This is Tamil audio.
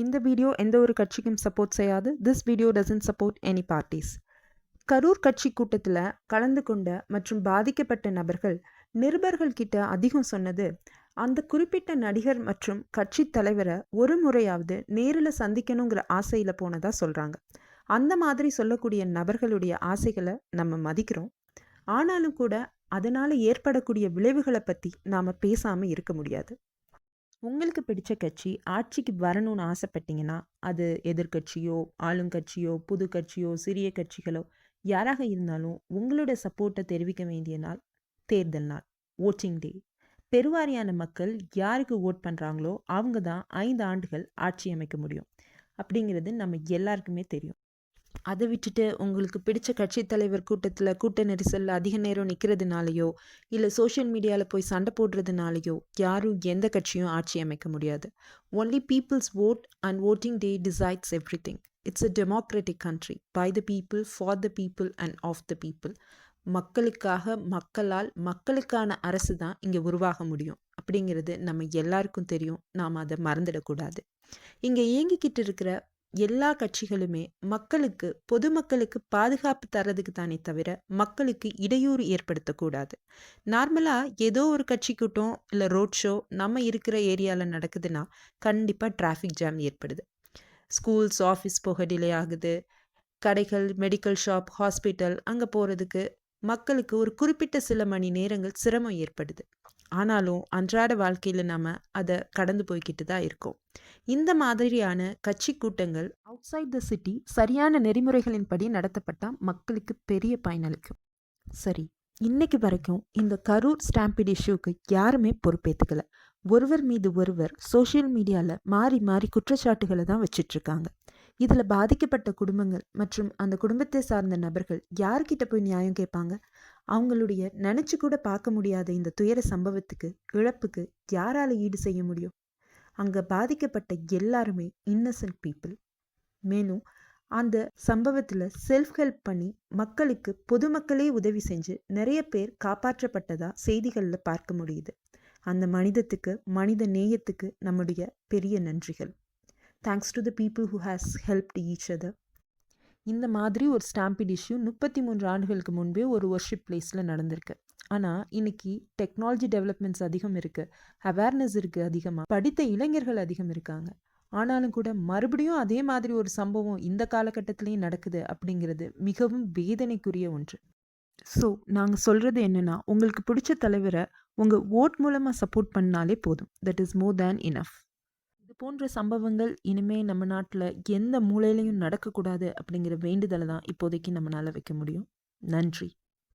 இந்த வீடியோ எந்த ஒரு கட்சிக்கும் சப்போர்ட் செய்யாது. This video doesn't support any parties Karur கட்சி கூட்டத்தில் கலந்து கொண்ட மற்றும் பாதிக்கப்பட்ட நபர்கள் நிருபர்கள் கிட்ட அதிகம் சொன்னது அந்த குறிப்பிட்ட நடிகர் மற்றும் கட்சி தலைவரை ஒரு முறையாவது நேரில் சந்திக்கணுங்கிற ஆசையில் போனதா சொல்கிறாங்க அந்த மாதிரி சொல்லக்கூடிய நபர்களுடைய ஆசைகளை நம்ம மதிக்கிறோம். ஆனாலும் கூட அதனால் ஏற்படக்கூடிய விளைவுகளை பற்றி நாம் பேசாமல் இருக்க முடியாது. உங்களுக்கு பிடிச்ச கட்சி ஆட்சிக்கு வரணும்னு ஆசைப்பட்டீங்கன்னா அது எதிர்க்கட்சியோ ஆளுங்கட்சியோ புது கட்சியோ சிறிய கட்சிகளோ யாராக இருந்தாலும் உங்களோட சப்போர்ட்டை தெரிவிக்க வேண்டிய நாள் தேர்தல் நாள் ஓட்டிங் டே பெருவாரியான மக்கள் யாருக்கு ஓட் பண்ணுறாங்களோ அவங்க தான் ஐந்து ஆண்டுகள் ஆட்சி அமைக்க முடியும். அப்படிங்கிறது நம்ம எல்லாருக்குமே தெரியும். அதை விட்டுட்டு உங்களுக்கு பிடிச்ச கட்சி தலைவர் கூட்டத்தில் கூட்ட நெரிசலில் அதிக நேரம் நிற்கிறதுனாலையோ இல்லை சோஷியல் மீடியாவில் போய் சண்டை போடுறதுனாலையோ யாரும் எந்த கட்சியும் ஆட்சி அமைக்க முடியாது. Only people's vote and voting day decides everything it's a democratic country by the people for the people and of the people மக்களுக்காக மக்களால் மக்களுக்கான அரசு தான் இங்கே உருவாக முடியும். அப்படிங்கிறது நம்ம எல்லாருக்கும் தெரியும். நாம் அதை மறந்துடக்கூடாது. இங்கே இயங்கிக்கிட்டு இருக்கிற எல்லா கட்சிகளுமே மக்களுக்கு பொதுமக்களுக்கு பாதுகாப்பு தரதுக்கு தானே தவிர மக்களுக்கு இடையூறு ஏற்படுத்தக்கூடாது. நார்மலாக ஏதோ ஒரு கட்சி கூட்டம் இல்லை ரோட் ஷோ நம்ம இருக்கிற ஏரியாவில் நடக்குதுன்னா கண்டிப்பாக டிராஃபிக் ஜாம் ஏற்படுது. ஸ்கூல்ஸ் ஆஃபீஸ் போக டிலே ஆகுது. கடைகள் மெடிக்கல் ஷாப் ஹாஸ்பிட்டல் அங்கே போகிறதுக்கு மக்களுக்கு ஒரு குறிப்பிட்ட சில மணி நேரங்கள் சிரமம் ஏற்படுது. ஆனாலும் அன்றாட வாழ்க்கையில் நாம் அதை கடந்து போய்கிட்டு தான் இருக்கோம். இந்த மாதிரியான கட்சி கூட்டங்கள் அவுட் சைட் த சிட்டி சரியான நெறிமுறைகளின்படி நடத்தப்பட்டால் மக்களுக்கு பெரிய பயனளிக்கும் சரி இன்னைக்கு வரைக்கும் இந்த கரூர் ஸ்டாம்பிட் இஷ்யூக்கு யாருமே பொறுப்பேற்றுக்கல ஒருவர் மீது ஒருவர் சோஷியல் மீடியாவில் மாறி மாறி குற்றச்சாட்டுகளை தான் வச்சிட்ருக்காங்க இதில் பாதிக்கப்பட்ட குடும்பங்கள் மற்றும் அந்த குடும்பத்தை சார்ந்த நபர்கள் யார்கிட்ட போய் நியாயம் கேட்பாங்க? அவங்களுடைய நினச்சி கூட பார்க்க முடியாத இந்த துயர சம்பவத்துக்கு இழப்புக்கு யாரால் ஈடு செய்ய முடியும்? அங்கே பாதிக்கப்பட்ட எல்லாருமே இன்னசென்ட் பீப்புள் மேலும் அந்த சம்பவத்தில் செல்ஃப் ஹெல்ப் பண்ணி மக்களுக்கு பொதுமக்களே உதவி செஞ்சு நிறைய பேர் காப்பாற்றப்பட்டதா செய்திகளில் பார்க்க முடியுது. அந்த மனிதத்துக்கு மனித நேயத்துக்கு நம்முடைய பெரிய நன்றிகள். Thanks to the people who has helped each other இந்த மாதிரி ஒரு ஸ்டாம்பிட் இஷ்யூ முப்பத்தி மூன்று ஆண்டுகளுக்கு முன்பே ஒரு ஒர்ஷிப் பிளேஸில் நடந்திருக்கு. ஆனால் இன்னைக்கு டெக்னாலஜி டெவலப்மெண்ட்ஸ் அதிகம் இருக்குது அவேர்னஸ் இருக்குது அதிகமாக படித்த இளைஞர்கள் அதிகம் இருக்காங்க. ஆனாலும் கூட மறுபடியும் அதே மாதிரி ஒரு சம்பவம் இந்த காலகட்டத்திலையும் நடக்குது அப்படிங்கிறது மிகவும் வேதனைக்குரிய ஒன்று. ஸோ நாங்கள் சொல்கிறது என்னென்னா உங்களுக்கு பிடிச்ச தலைவரை உங்கள் ஓட் மூலமாக சப்போர்ட் பண்ணாலே போதும். That is more than enough போன்ற சம்பவங்கள் இனிமே நம்ம நாட்டில் எந்த மூலையிலையும் நடக்கக்கூடாது அப்படிங்கிற வேண்டுதலை தான் இப்போதைக்கு நம்மளால் வைக்க முடியும். நன்றி.